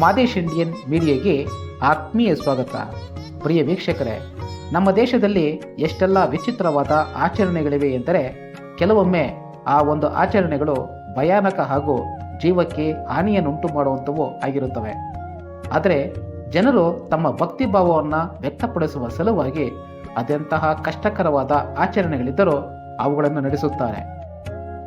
Madesh Indian ಮೀಡಿಯಾಗೆ ಆತ್ಮೀಯ ಸ್ವಾಗತ. ಪ್ರಿಯ ವೀಕ್ಷಕರೇ, ನಮ್ಮ ದೇಶದಲ್ಲಿ ಎಷ್ಟೆಲ್ಲ ವಿಚಿತ್ರವಾದ ಆಚರಣೆಗಳಿವೆ ಎಂದರೆ, ಕೆಲವೊಮ್ಮೆ ಆ ಒಂದು ಆಚರಣೆಗಳು ಭಯಾನಕ ಹಾಗೂ ಜೀವಕ್ಕೆ ಹಾನಿಯನ್ನುಂಟು ಮಾಡುವಂಥವು ಆಗಿರುತ್ತವೆ. ಆದರೆ ಜನರು ತಮ್ಮ ಭಕ್ತಿ ಭಾವವನ್ನು ವ್ಯಕ್ತಪಡಿಸುವ ಸಲುವಾಗಿ ಅದೆಂತಹ ಕಷ್ಟಕರವಾದ ಆಚರಣೆಗಳಿದ್ದರೂ ಅವುಗಳನ್ನು ನಡೆಸುತ್ತಾರೆ.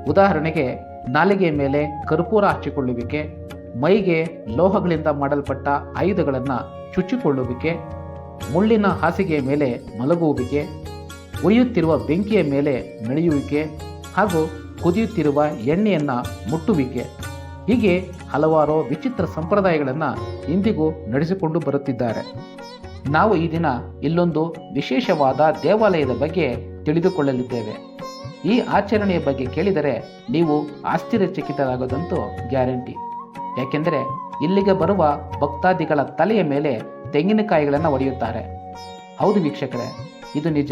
ಉದಾಹರಣೆಗೆ, ನಾಲಿಗೆಯ ಮೇಲೆ ಕರ್ಪೂರ ಹಚ್ಚಿಕೊಳ್ಳುವಿಕೆ ಮೈಗೆ ಲೋಹಗಳಿಂದ ಮಾಡಲ್ಪಟ್ಟ ಆಯುಧಗಳನ್ನು ಚುಚ್ಚಿಕೊಳ್ಳುವಿಕೆ, ಮುಳ್ಳಿನ ಹಾಸಿಗೆಯ ಮೇಲೆ ಮಲಗುವಿಕೆ ಉರಿಯುತ್ತಿರುವ ಬೆಂಕಿಯ ಮೇಲೆ ನಡೆಯುವಿಕೆ ಹಾಗೂ ಕುದಿಯುತ್ತಿರುವ ಎಣ್ಣೆಯನ್ನು ಮುಟ್ಟುವಿಕೆ. ಹೀಗೆ ಹಲವಾರು ವಿಚಿತ್ರ ಸಂಪ್ರದಾಯಗಳನ್ನು ಇಂದಿಗೂ ನಡೆಸಿಕೊಂಡು ಬರುತ್ತಿದ್ದಾರೆ. ನಾವು ಈ ದಿನ ಇಲ್ಲೊಂದು ವಿಶೇಷವಾದ ದೇವಾಲಯದ ಬಗ್ಗೆ ತಿಳಿದುಕೊಳ್ಳಲಿದ್ದೇವೆ. ಈ ಆಚರಣೆಯ ಬಗ್ಗೆ ಕೇಳಿದರೆ ನೀವು ಆಶ್ಚರ್ಯಚಕಿತರಾಗೋದಂತೂ ಗ್ಯಾರಂಟಿ. ಯಾಕೆಂದರೆ ಇಲ್ಲಿಗೆ ಬರುವ ಭಕ್ತಾದಿಗಳ ತಲೆಯ ಮೇಲೆ ತೆಂಗಿನಕಾಯಿಗಳನ್ನು ಒಡೆಯುತ್ತಾರೆ. ಹೌದು ವೀಕ್ಷಕರೇ, ಇದು ನಿಜ.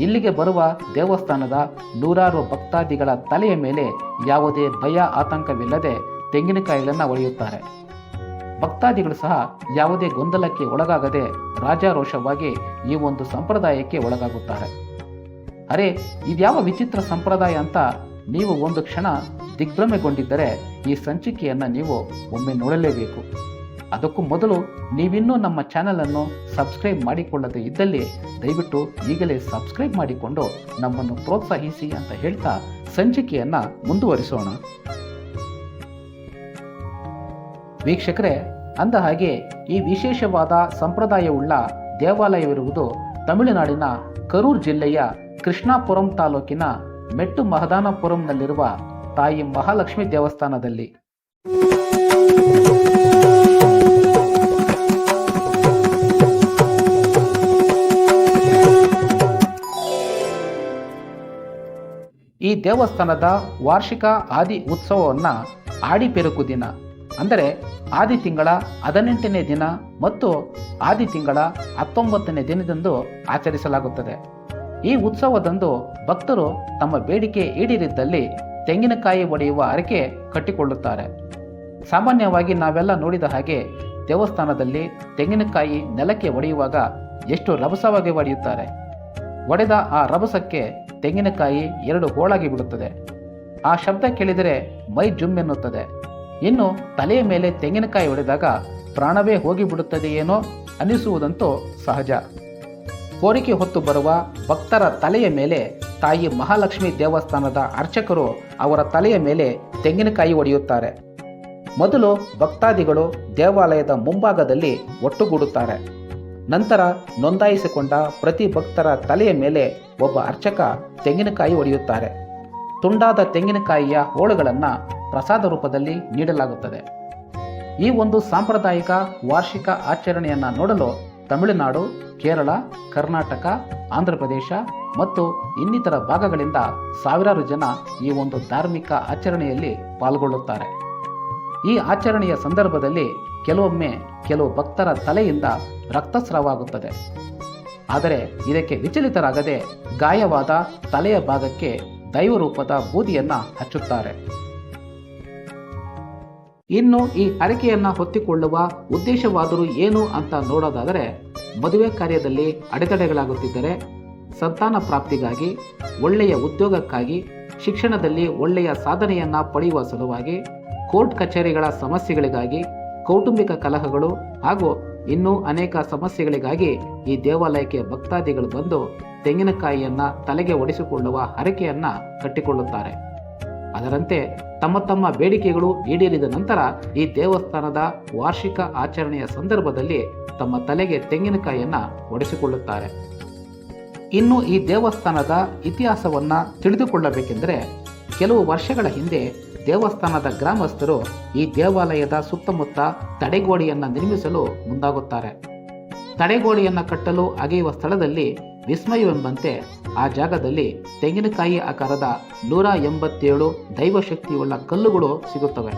ಇಲ್ಲಿಗೆ ಬರುವ ದೇವಸ್ಥಾನದ ನೂರಾರು ಭಕ್ತಾದಿಗಳ ತಲೆಯ ಮೇಲೆ ಯಾವುದೇ ಭಯ ಆತಂಕವಿಲ್ಲದೆ ತೆಂಗಿನಕಾಯಿಗಳನ್ನು ಒಡೆಯುತ್ತಾರೆ. ಭಕ್ತಾದಿಗಳು ಸಹ ಯಾವುದೇ ಗೊಂದಲಕ್ಕೆ ಒಳಗಾಗದೆ ರಾಜಾರೋಷವಾಗಿ ಈ ಒಂದು ಸಂಪ್ರದಾಯಕ್ಕೆ ಒಳಗಾಗುತ್ತಾರೆ. ಅರೆ, ಇದ್ಯಾವ ವಿಚಿತ್ರ ಸಂಪ್ರದಾಯ ಅಂತ ನೀವು ಒಂದು ಕ್ಷಣ ದಿಗ್ಭ್ರಮೆಗೊಂಡಿದ್ದರೆ ಈ ಸಂಚಿಕೆಯನ್ನು ನೀವು ಒಮ್ಮೆ ನೋಡಲೇಬೇಕು. ಅದಕ್ಕೂ ಮೊದಲು ನೀವಿನ್ನೂ ನಮ್ಮ ಚಾನಲನ್ನು ಸಬ್ಸ್ಕ್ರೈಬ್ ಮಾಡಿಕೊಳ್ಳದೆ ಇದ್ದಲ್ಲಿ ದಯವಿಟ್ಟು ಈಗಲೇ ಸಬ್ಸ್ಕ್ರೈಬ್ ಮಾಡಿಕೊಂಡು ನಮ್ಮನ್ನು ಪ್ರೋತ್ಸಾಹಿಸಿ ಅಂತ ಹೇಳ್ತಾ ಸಂಚಿಕೆಯನ್ನು ಮುಂದುವರಿಸೋಣ. ವೀಕ್ಷಕರೇ, ಅಂದ ಹಾಗೆ ಈ ವಿಶೇಷವಾದ ಸಂಪ್ರದಾಯವುಳ್ಳ ದೇವಾಲಯವಿರುವುದು ತಮಿಳುನಾಡಿನ ಕರೂರ್ ಜಿಲ್ಲೆಯ ಕೃಷ್ಣಾಪುರಂ ತಾಲೂಕಿನ ಮೆಟ್ಟು ಮಹದಾನಪುರಂನಲ್ಲಿರುವ ತಾಯಿ ಮಹಾಲಕ್ಷ್ಮಿ ದೇವಸ್ಥಾನದಲ್ಲಿ. ಈ ದೇವಸ್ಥಾನದ ವಾರ್ಷಿಕ ಆದಿ ಉತ್ಸವವನ್ನು ಆಡಿಪೆರುಕು ದಿನ. ಅಂದರೆ ಆದಿ ತಿಂಗಳ ಹದಿನೆಂಟನೇ ದಿನ ಮತ್ತು ಆದಿ ತಿಂಗಳ ಹತ್ತೊಂಬತ್ತನೇ ದಿನದಂದು ಆಚರಿಸಲಾಗುತ್ತದೆ. ಈ ಉತ್ಸವದಂದು ಭಕ್ತರು ತಮ್ಮ ಬೇಡಿಕೆ ಈಡೇರಿದ್ದಲ್ಲಿ ತೆಂಗಿನಕಾಯಿ ಒಡೆಯುವ ಹರಕೆ ಕಟ್ಟಿಕೊಳ್ಳುತ್ತಾರೆ. ಸಾಮಾನ್ಯವಾಗಿ ನಾವೆಲ್ಲ ನೋಡಿದ ಹಾಗೆ ದೇವಸ್ಥಾನದಲ್ಲಿ ತೆಂಗಿನಕಾಯಿ ನೆಲಕ್ಕೆ ಒಡೆಯುವಾಗ ಎಷ್ಟು ರಭಸವಾಗಿ ಒಡೆಯುತ್ತಾರೆ. ಒಡೆದ ಆ ರಭಸಕ್ಕೆ ತೆಂಗಿನಕಾಯಿ ಎರಡು ಹೋಳಾಗಿ ಬಿಡುತ್ತದೆ. ಆ ಶಬ್ದ ಕೇಳಿದರೆ ಮೈ ಜುಮ್ ಎನ್ನುತ್ತದೆ. ಇನ್ನು ತಲೆಯ ಮೇಲೆ ತೆಂಗಿನಕಾಯಿ ಒಡೆದಾಗ ಪ್ರಾಣವೇ ಹೋಗಿಬಿಡುತ್ತದೆಯೇನೋ ಅನಿಸುವುದಂತೂ ಸಹಜ. ಕೋರಿಕೆ ಹೊತ್ತು ಬರುವ ಭಕ್ತರ ತಲೆಯ ಮೇಲೆ ತಾಯಿ ಮಹಾಲಕ್ಷ್ಮಿ ದೇವಸ್ಥಾನದ ಅರ್ಚಕರು ಅವರ ತಲೆಯ ಮೇಲೆ ತೆಂಗಿನಕಾಯಿ ಒಡೆಯುತ್ತಾರೆ. ಮೊದಲು ಭಕ್ತಾದಿಗಳು ದೇವಾಲಯದ ಮುಂಭಾಗದಲ್ಲಿ ಒಟ್ಟುಗೂಡುತ್ತಾರೆ. ನಂತರ ನೋಂದಾಯಿಸಿಕೊಂಡ ಪ್ರತಿ ಭಕ್ತರ ತಲೆಯ ಮೇಲೆ ಒಬ್ಬ ಅರ್ಚಕ ತೆಂಗಿನಕಾಯಿ ಒಡೆಯುತ್ತಾರೆ. ತುಂಡಾದ ತೆಂಗಿನಕಾಯಿಯ ಹೋಳುಗಳನ್ನು ಪ್ರಸಾದ ರೂಪದಲ್ಲಿ ನೀಡಲಾಗುತ್ತದೆ. ಈ ಒಂದು ಸಾಂಪ್ರದಾಯಿಕ ವಾರ್ಷಿಕ ಆಚರಣೆಯನ್ನು ನೋಡಲು ತಮಿಳುನಾಡು, ಕೇರಳ, ಕರ್ನಾಟಕ ಆಂಧ್ರ ಪ್ರದೇಶ ಮತ್ತು ಇನ್ನಿತರ ಭಾಗಗಳಿಂದ ಸಾವಿರಾರು ಜನ ಈ ಒಂದು ಧಾರ್ಮಿಕ ಆಚರಣೆಯಲ್ಲಿ ಪಾಲ್ಗೊಳ್ಳುತ್ತಾರೆ. ಈ ಆಚರಣೆಯ ಸಂದರ್ಭದಲ್ಲಿ ಕೆಲವೊಮ್ಮೆ ಕೆಲವು ಭಕ್ತರ ತಲೆಯಿಂದ ರಕ್ತಸ್ರಾವ ಆಗುತ್ತದೆ ಆದರೆ ಇದಕ್ಕೆ ವಿಚಲಿತರಾಗದೆ ಗಾಯವಾದ ತಲೆಯ ಭಾಗಕ್ಕೆ ದೈವರೂಪದ ಬೂದಿಯನ್ನು ಹಚ್ಚುತ್ತಾರೆ. ಇನ್ನು ಈ ಹರಕೆಯನ್ನು ಹೊತ್ತಿಕೊಳ್ಳುವ ಉದ್ದೇಶವಾದರೂ ಏನು ಅಂತ ನೋಡೋದಾದರೆ ಮದುವೆ ಕಾರ್ಯದಲ್ಲಿ ಅಡೆತಡೆಗಳಾಗುತ್ತಿದ್ದರೆ ಸಂತಾನ ಪ್ರಾಪ್ತಿಗಾಗಿ, ಒಳ್ಳೆಯ ಉದ್ಯೋಗಕ್ಕಾಗಿ, ಶಿಕ್ಷಣದಲ್ಲಿ ಒಳ್ಳೆಯ ಸಾಧನೆಯನ್ನು ಪಡೆಯುವ ಸಲುವಾಗಿ, ಕೋರ್ಟ್ ಕಚೇರಿಗಳ ಸಮಸ್ಯೆಗಳಿಗಾಗಿ, ಕೌಟುಂಬಿಕ ಕಲಹಗಳು ಹಾಗೂ ಇನ್ನೂ ಅನೇಕ ಸಮಸ್ಯೆಗಳಿಗಾಗಿ ಈ ದೇವಾಲಯಕ್ಕೆ ಭಕ್ತಾದಿಗಳು ಬಂದು ತೆಂಗಿನಕಾಯಿಯನ್ನು ತಲೆಗೆ ಒಡಿಸಿಕೊಳ್ಳುವ ಹರಕೆಯನ್ನು ಕಟ್ಟಿಕೊಳ್ಳುತ್ತಾರೆ. ಅದರಂತೆ ತಮ್ಮ ತಮ್ಮ ಬೇಡಿಕೆಗಳು ಈಡೇರಿದ ನಂತರ ಈ ದೇವಸ್ಥಾನದ ವಾರ್ಷಿಕ ಆಚರಣೆಯ ಸಂದರ್ಭದಲ್ಲಿ ತಮ್ಮ ತಲೆಗೆ ತೆಂಗಿನಕಾಯಿಯನ್ನು ಒಡೆಸಿಕೊಳ್ಳುತ್ತಾರೆ. ಇನ್ನು ಈ ದೇವಸ್ಥಾನದ ಇತಿಹಾಸವನ್ನು ತಿಳಿದುಕೊಳ್ಳಬೇಕೆಂದರೆ ಕೆಲವು ವರ್ಷಗಳ ಹಿಂದೆ ದೇವಸ್ಥಾನದ ಗ್ರಾಮಸ್ಥರು ಈ ದೇವಾಲಯದ ಸುತ್ತಮುತ್ತ ತಡೆಗೋಡೆಯನ್ನು ನಿರ್ಮಿಸಲು ಮುಂದಾಗುತ್ತಾರೆ. ತಡೆಗೋಡೆಯನ್ನು ಕಟ್ಟಲು ಅಗೆಯುವ ಸ್ಥಳದಲ್ಲಿ ವಿಸ್ಮಯವೆಂಬಂತೆ ಆ ಜಾಗದಲ್ಲಿ ತೆಂಗಿನಕಾಯಿ ಆಕಾರದ ನೂರ ಎಂಬತ್ತೇಳು ದೈವಶಕ್ತಿಯುಳ್ಳ ಕಲ್ಲುಗಳು ಸಿಗುತ್ತವೆ.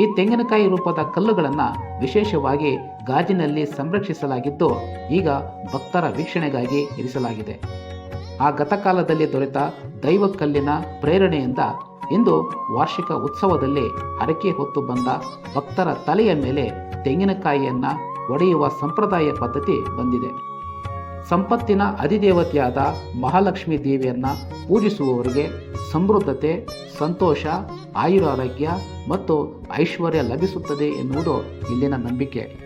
ಈ ತೆಂಗಿನಕಾಯಿ ರೂಪದ ಕಲ್ಲುಗಳನ್ನು ವಿಶೇಷವಾಗಿ ಗಾಜಿನಲ್ಲಿ ಸಂರಕ್ಷಿಸಲಾಗಿದ್ದು, ಈಗ ಭಕ್ತರ ವೀಕ್ಷಣೆಗಾಗಿ ಇರಿಸಲಾಗಿದೆ. ಆ ಗತಕಾಲದಲ್ಲಿ ದೊರೆತ ದೈವ ಕಲ್ಲಿನ ಪ್ರೇರಣೆಯಿಂದ ಇಂದು ವಾರ್ಷಿಕ ಉತ್ಸವದಲ್ಲಿ ಹರಕೆ ಹೊತ್ತು ಬಂದ ಭಕ್ತರ ತಲೆಯ ಮೇಲೆ ತೆಂಗಿನಕಾಯಿಯನ್ನು ಒಡೆಯುವ ಸಂಪ್ರದಾಯ ಪದ್ಧತಿ ಬಂದಿದೆ. ಸಂಪತ್ತಿನ ಅಧಿದೇವತೆಯಾದ ಮಹಾಲಕ್ಷ್ಮೀ ದೇವಿಯನ್ನ ಪೂಜಿಸುವವರಿಗೆ ಸಮೃದ್ಧತೆ, ಸಂತೋಷ, ಆಯುರಾರೋಗ್ಯ ಮತ್ತು ಐಶ್ವರ್ಯ ಲಭಿಸುತ್ತದೆ ಎನ್ನುವುದು ಇಲ್ಲಿನ ನಂಬಿಕೆ.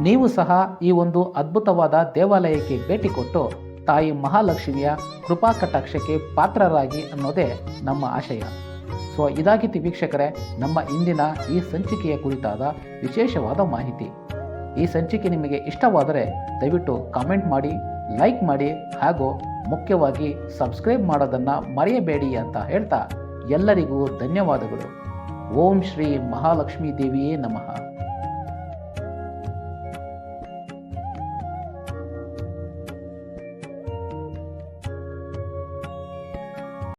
ನೀವು ಸಹ ಈ ಒಂದು ಅದ್ಭುತವಾದ ದೇವಾಲಯಕ್ಕೆ ಭೇಟಿ ಕೊಟ್ಟು ತಾಯಿ ಮಹಾಲಕ್ಷ್ಮಿಯ ಕೃಪಾ ಕಟಾಕ್ಷಕ್ಕೆ ಪಾತ್ರರಾಗಿ ಅನ್ನೋದೇ ನಮ್ಮ ಆಶಯ. ಸೊ ಇದಾಗಿತ್ತು ವೀಕ್ಷಕರೇ, ನಮ್ಮ ಇಂದಿನ ಈ ಸಂಚಿಕೆಯ ಕುರಿತಾದ ವಿಶೇಷವಾದ ಮಾಹಿತಿ. ಈ ಸಂಚಿಕೆ ನಿಮಗೆ ಇಷ್ಟವಾದರೆ ದಯವಿಟ್ಟು ಕಾಮೆಂಟ್ ಮಾಡಿ ಲೈಕ್ ಮಾಡಿ ಹಾಗೂ ಮುಖ್ಯವಾಗಿ ಸಬ್ಸ್ಕ್ರೈಬ್ ಮಾಡೋದನ್ನು ಮರೆಯಬೇಡಿ ಅಂತ ಹೇಳ್ತಾ ಎಲ್ಲರಿಗೂ ಧನ್ಯವಾದಗಳು. ಓಂ ಶ್ರೀ ಮಹಾಲಕ್ಷ್ಮೀ ದೇವಿಯೇ ನಮಃ.